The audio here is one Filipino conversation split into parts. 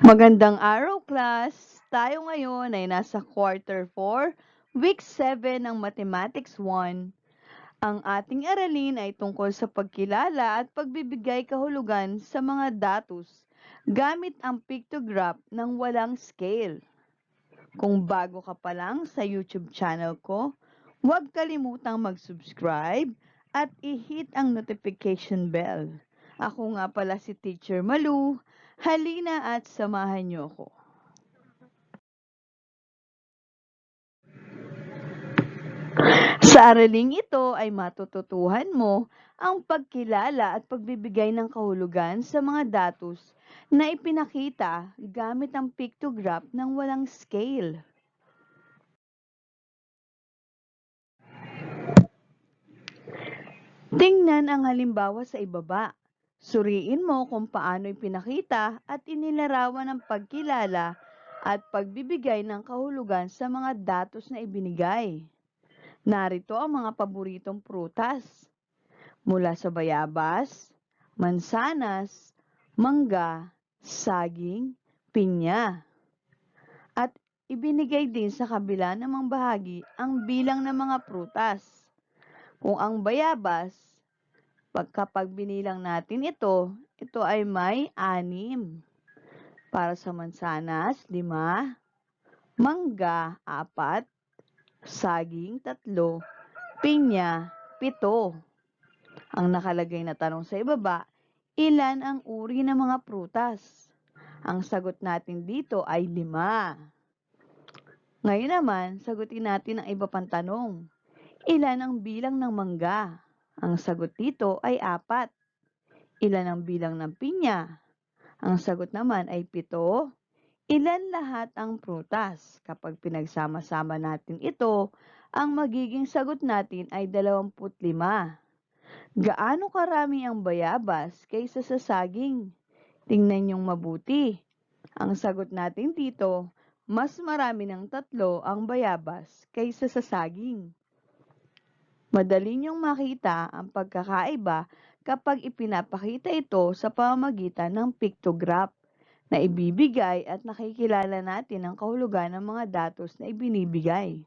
Magandang araw, class! Tayo ngayon ay nasa quarter 4, week 7 ng Mathematics 1. Ang ating aralin ay tungkol sa pagkilala at pagbibigay kahulugan sa mga datos gamit ang pictograph ng walang scale. Kung bago ka pa lang sa YouTube channel ko, huwag kalimutang mag-subscribe at i-hit ang notification bell. Ako nga pala si Teacher Malu. Halina at samahan niyo ako. Sa araling ito ay matututuhan mo ang pagkilala at pagbibigay ng kahulugan sa mga datos na ipinakita gamit ang pictograph ng walang scale. Tingnan ang halimbawa sa ibaba. Suriin mo kung paano ipinakita at inilarawan ang pagkilala at pagbibigay ng kahulugan sa mga datos na ibinigay. Narito ang mga paboritong prutas. Mula sa bayabas, mansanas, mangga, saging, pinya. At ibinigay din sa kabila namang bahagi ang bilang ng mga prutas. Kung ang bayabas, pag kapag binilang natin ito, ito ay may anim. Para sa mansanas, lima. Mangga, apat. Saging, tatlo. Pinya, pito. Ang nakalagay na tanong sa ibaba, ilan ang uri ng mga prutas? Ang sagot natin dito ay lima. Ngayon naman, sagutin natin ang iba pang tanong. Ilan ang bilang ng mangga? Ang sagot dito ay apat. Ilan ang bilang ng pinya? Ang sagot naman ay pito. Ilan lahat ang prutas? Kapag pinagsama-sama natin ito, ang magiging sagot natin ay 25. Gaano karami ang bayabas kaysa sa saging? Tingnan niyong mabuti. Ang sagot natin dito, mas marami ng tatlo ang bayabas kaysa sa saging. Madali niyong makita ang pagkakaiba kapag ipinapakita ito sa pamamagitan ng pictograph na ibibigay at nakikilala natin ang kahulugan ng mga datos na ibinibigay.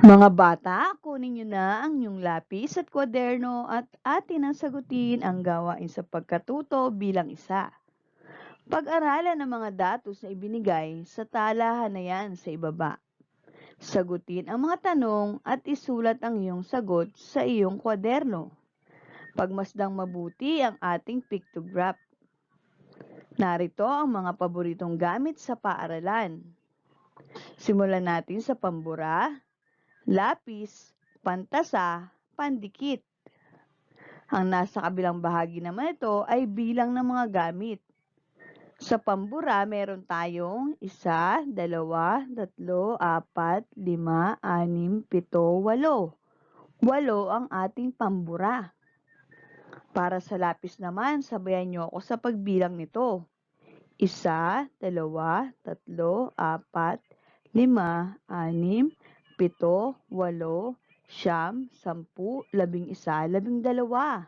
Mga bata, kunin niyo na ang inyong lapis at kwaderno at atin ang sagutin ang gawain sa pagkatuto bilang isa. Pag-aralan ng mga datos na ibinigay sa talahan na yan sa ibaba. Sagutin ang mga tanong at isulat ang iyong sagot sa iyong kwaderno. Pagmasdang mabuti ang ating pictograph. Narito ang mga paboritong gamit sa paaralan. Simulan natin sa pambura, lapis, pantasa, pandikit. Ang nasa kabilang bahagi naman ito ay bilang ng mga gamit. Sa pambura, meron tayong isa, dalawa, tatlo, apat, lima, anim, pito, walo. Walo ang ating pambura. Para sa lapis naman, sabayan niyo ako sa pagbilang nito. Isa, dalawa, tatlo, apat, lima, anim, pito, walo, siyam, sampu, labing isa, labing dalawa.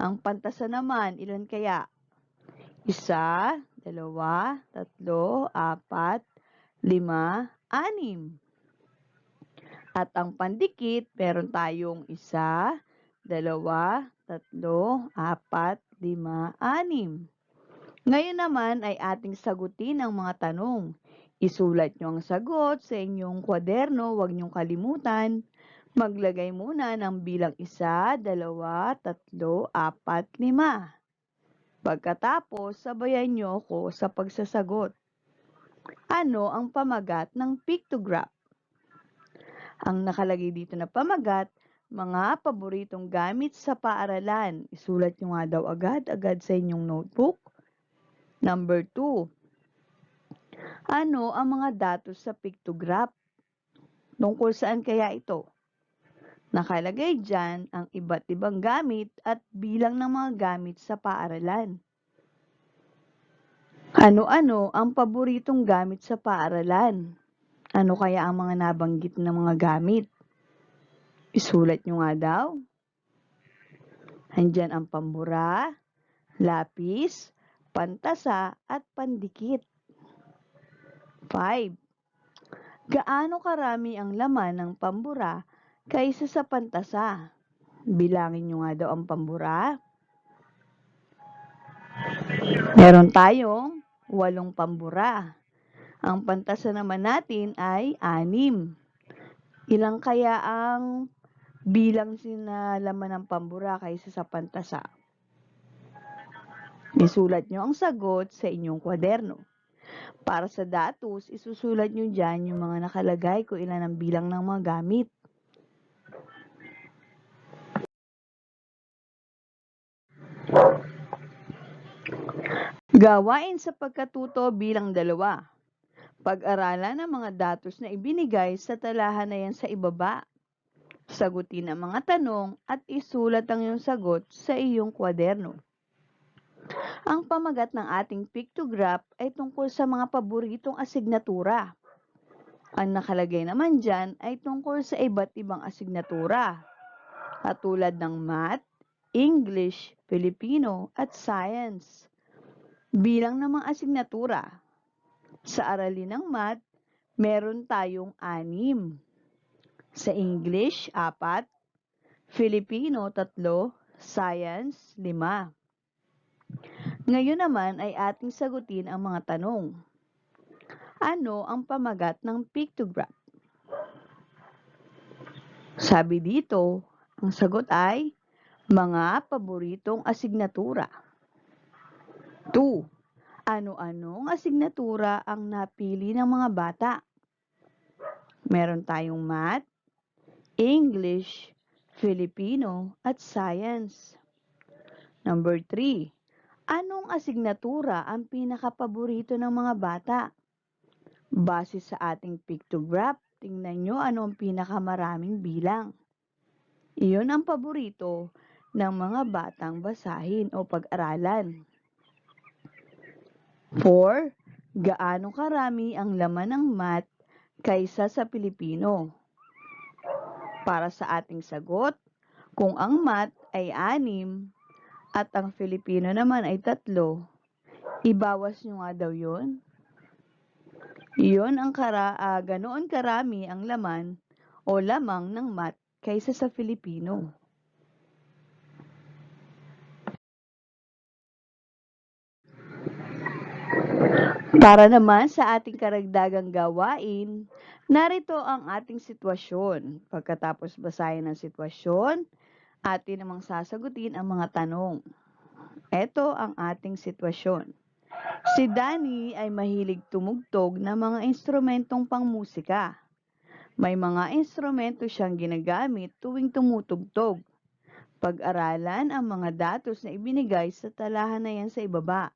Ang pantasa naman, ilan kaya? Isa, dalawa, tatlo, apat, lima, anim. At ang pandikit, meron tayong isa, dalawa, tatlo, apat, lima, anim. Ngayon naman ay ating sagutin ang mga tanong. Isulat nyo ang sagot sa inyong kwaderno, huwag niyong kalimutan. Maglagay muna ng bilang isa, dalawa, tatlo, apat, lima. Pagkatapos, sabayan nyo ako sa pagsasagot. Ano ang pamagat ng pictograph? Ang nakalagay dito na pamagat, mga paboritong gamit sa paaralan. Isulat nyo nga daw agad-agad sa inyong notebook. Number 2. Ano ang mga datos sa pictograph? Tungkol saan kaya ito? Nakalagay dyan ang iba't ibang gamit at bilang ng mga gamit sa paaralan. Ano-ano ang paboritong gamit sa paaralan? Ano kaya ang mga nabanggit na mga gamit? Isulat nyo nga daw. Andyan ang pambura, lapis, pantasa, at pandikit. 5. Gaano karami ang laman ng pambura kaysa sa pantasa? Bilangin nyo nga daw ang pambura. Meron tayong walong pambura. Ang pantasa naman natin ay anim. Ilang kaya ang bilang sinalaman ng pambura kaysa sa pantasa? Isulat nyo ang sagot sa inyong kwaderno. Para sa datos, isusulat nyo dyan yung mga nakalagay kung ilan ang bilang ng mga gamit. Gawain sa pagkatuto bilang dalawa. Pag-aralan ang mga datos na ibinigay sa talahan na yan sa ibaba. Sagutin ang mga tanong at isulat ang iyong sagot sa iyong kwaderno. Ang pamagat ng ating pictograph ay tungkol sa mga paboritong asignatura. Ang nakalagay naman dyan ay tungkol sa iba't ibang asignatura, katulad ng Math, English, Filipino, at Science. Bilang ng mga asignatura, sa aralin ng Math, meron tayong anim. Sa English, apat. Filipino, tatlo. Science, lima. Ngayon naman ay ating sagutin ang mga tanong. Ano ang pamagat ng pictograph? Sabi dito, ang sagot ay mga paboritong asignatura. 2. Ano-anong asignatura ang napili ng mga bata? Meron tayong Math, English, Filipino, at Science. Number 3. Anong asignatura ang pinakapaborito ng mga bata? Base sa ating pictograph, tingnan nyo ano ang pinakamaraming bilang. Iyon ang paborito ng mga batang basahin o pag-aralan. 4. Gaano karami ang laman ng math kaysa sa Pilipino? Para sa ating sagot, kung ang math ay anim at ang Filipino naman ay tatlo, ibawas nyo nga daw yun. Iyon ang kara, ah, ganoon karami ang laman o lamang ng math kaysa sa Filipino. Para naman sa ating karagdagang gawain, narito ang ating sitwasyon. Pagkatapos basahin ang sitwasyon, atin namang sasagutin ang mga tanong. Ito ang ating sitwasyon. Si Danny ay mahilig tumugtog ng mga instrumentong pangmusika. May mga instrumento siyang ginagamit tuwing tumutugtog. Pag-aralan ang mga datos na ibinigay sa talahan na yan sa ibaba.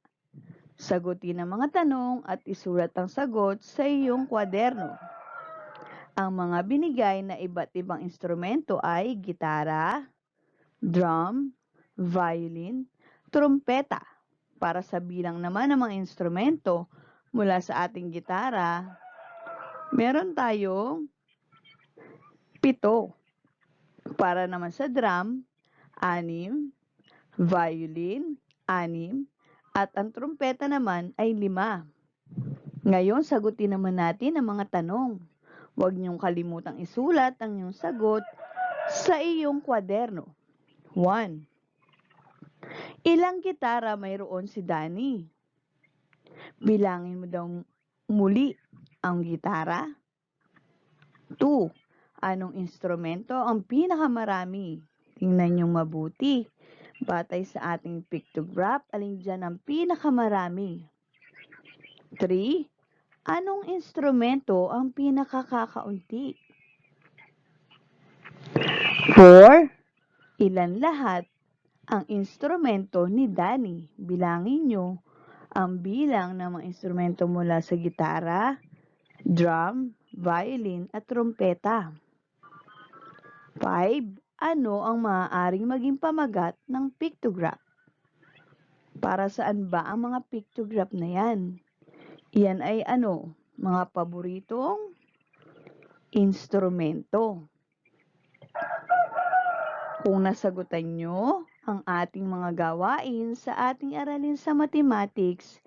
Sagutin ang mga tanong at isulat ang sagot sa iyong kwaderno. Ang mga binigay na iba't ibang instrumento ay gitara, drum, violin, trumpeta. Para sa bilang naman ng mga instrumento mula sa ating gitara, meron tayong pito. Para naman sa drum, anim, violin, anim, at ang trumpeta naman ay lima. Ngayon, sagutin naman natin ang mga tanong. Huwag niyong kalimutang isulat ang iyong sagot sa iyong kwaderno. 1. Ilang gitara mayroon si Danny? Bilangin mo daw muli ang gitara. 2. Anong instrumento ang pinakamarami? Tingnan niyong mabuti. Batay sa ating pictograph, alin dyan ang pinakamarami? 3. Anong instrumento ang pinakakakaunti? 4. Ilan lahat ang instrumento ni Danny? Bilangin nyo ang bilang ng mga instrumento mula sa gitara, drum, violin, at trompeta. 5. Ano ang maaaring maging pamagat ng pictograph? Para saan ba ang mga pictograph na yan? Yan ay ano? Mga paboritong instrumento. Kung nasagutan nyo ang ating mga gawain sa ating aralin sa mathematics,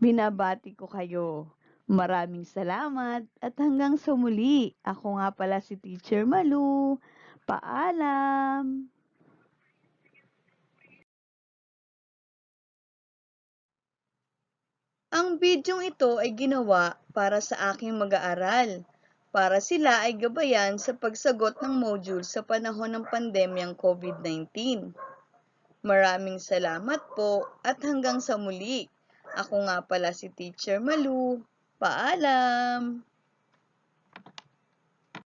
binabati ko kayo. Maraming salamat at hanggang sa muli. Ako nga pala si Teacher Malu. Paalam! Ang bidyong ito ay ginawa para sa aking mag-aaral, para sila ay gabayan sa pagsagot ng module sa panahon ng pandemyang COVID-19. Maraming salamat po at hanggang sa muli. Ako nga pala si Teacher Malu. Paalam!